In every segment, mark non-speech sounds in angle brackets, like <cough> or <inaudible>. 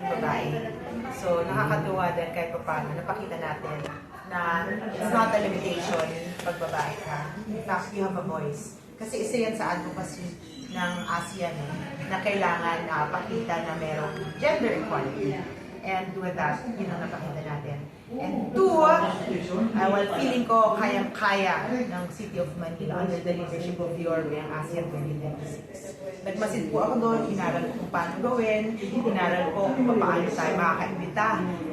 babae. So, nakakatuwa din kahit pa paano, napakita natin na it's not a limitation pag babae ka. In fact, you have a voice. Kasi isa yan sa advocacy ng ASEAN eh, na kailangan na pakita na merong gender equality. And with that, yun ang napakita natin. And two, uh, well, feeling ko kayang-kaya ng City of Manila under the leadership of ang ASEAN 2026. Nagmasid po ako doon, inaral ko kung paano gawin, inaral ko kung paano tayo makakaimbita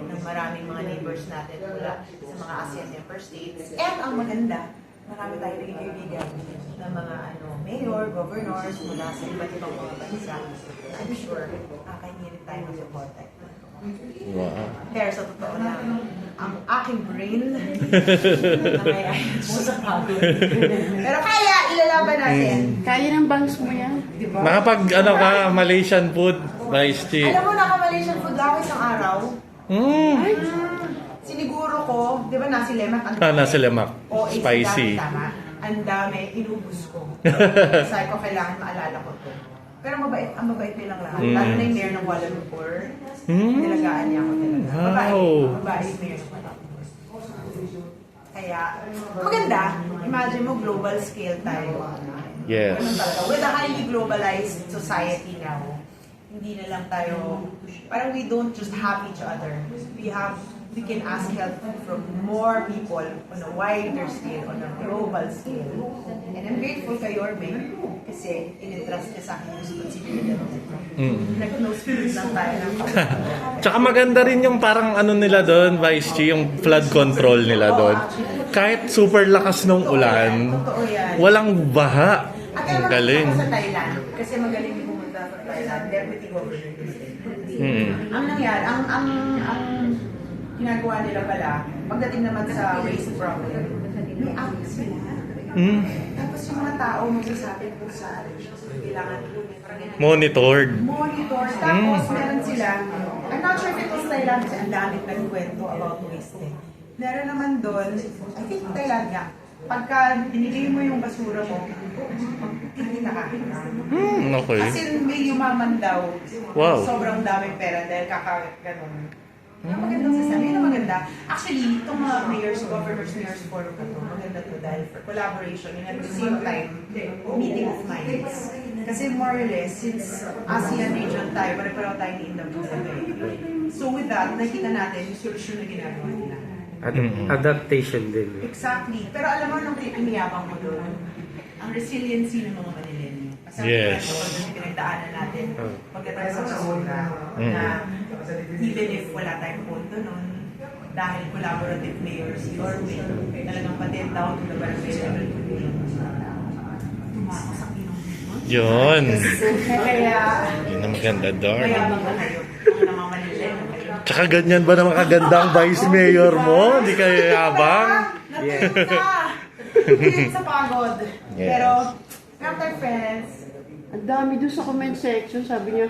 ng maraming mga neighbors natin mula sa mga ASEAN member states. And ang maganda, marami tayong naging kaibigan ng mga ano, mayor, governors mula sa iba't ibang mga bansa. I'm sure, kakainin tayo ng support. Wow. Pero sa totoo lang, ang aking brain <laughs> sa pagod. <laughs> Pero kaya, ilalaban natin. Kaya ng bangs mo yan. Di ba? Nakapag ano ka, Malaysian food, Vice Chi. Alam mo, naka-Malaysian food ako isang araw. Mm. Mm, siniguro ko, di ba nasi lemak? Ang Ah, nasi lemak. O, eh, Spicy. Tama. Ang dami, inubos ko. <laughs> Sabi ko, kailangan maalala ko to. Pero mabait, ang mabait nilang lahat. Mm. Lalo na yung mayor ng Kuala Lumpur. Mm. Nilagaan niya ako talaga. Wow. Babae yung mayor ng Kuala Lumpur. Kaya, maganda. Imagine mo, global scale tayo. Yes. Ganun talaga. With a highly globalized society now, hindi na lang tayo, parang we don't just have each other. We have, we can ask help from more people on a wider scale, on a global scale. And I'm grateful kay Orbe kasi in-entrust niya sa akin yung responsibility. Mm. Lang tayo ng <laughs> Tsaka maganda rin yung parang ano nila doon, Vice Chi, yung flood control nila doon. Kahit super lakas ng ulan, walang baha. Ang galing. sa Thailand, kasi magaling yung pumunta sa Thailand, deputy governor. Mm. Ang nangyari, ang, ang, ang ginagawa nila pala, pagdating naman sa waste problem, may act sila. Mm. Tapos yung mga tao magsasabi kung sa kailangan Monitored. monitor. Tapos meron sila, I'm not sure if it was Thailand kasi ang dami nagkwento about waste eh. Meron naman doon, I think Thailand nga, pagka dinigay mo yung basura mo, hindi na Mm, okay. As in, may yumaman daw. Wow. Sobrang daming pera dahil kakawit ganun. Yung magandang system, yun ang maganda. Actually, itong mga mayors, governors, mayors forum na to, maganda to dahil for collaboration and at the same time, meeting of minds. Kasi more or less, since ASEAN region tayo, pare-pareho tayo ni Indonesia. So with that, nakita natin yung solusyon na ginagawa nila. Ad- adaptation din. Exactly. Pero alam mo, nung iniyabang mo doon, ang resiliency ng mga Manilenyo. Kasi Yes. ang pinagdaanan natin Oh. pagkatapos sa Mm. na even if wala tayong punto noon, dahil collaborative mayor si Orme, talagang patent down to the barangay level tumako sa pinong Yun. Kaya, Yun ang maganda. Mga namamanilenyo kayo. Tsaka ganyan ba naman kagandang vice mayor mo? Hindi kayo yabang? Yes. Sa pagod. Yes. Pero, our friends. Ang dami doon sa comment section, sabi niya,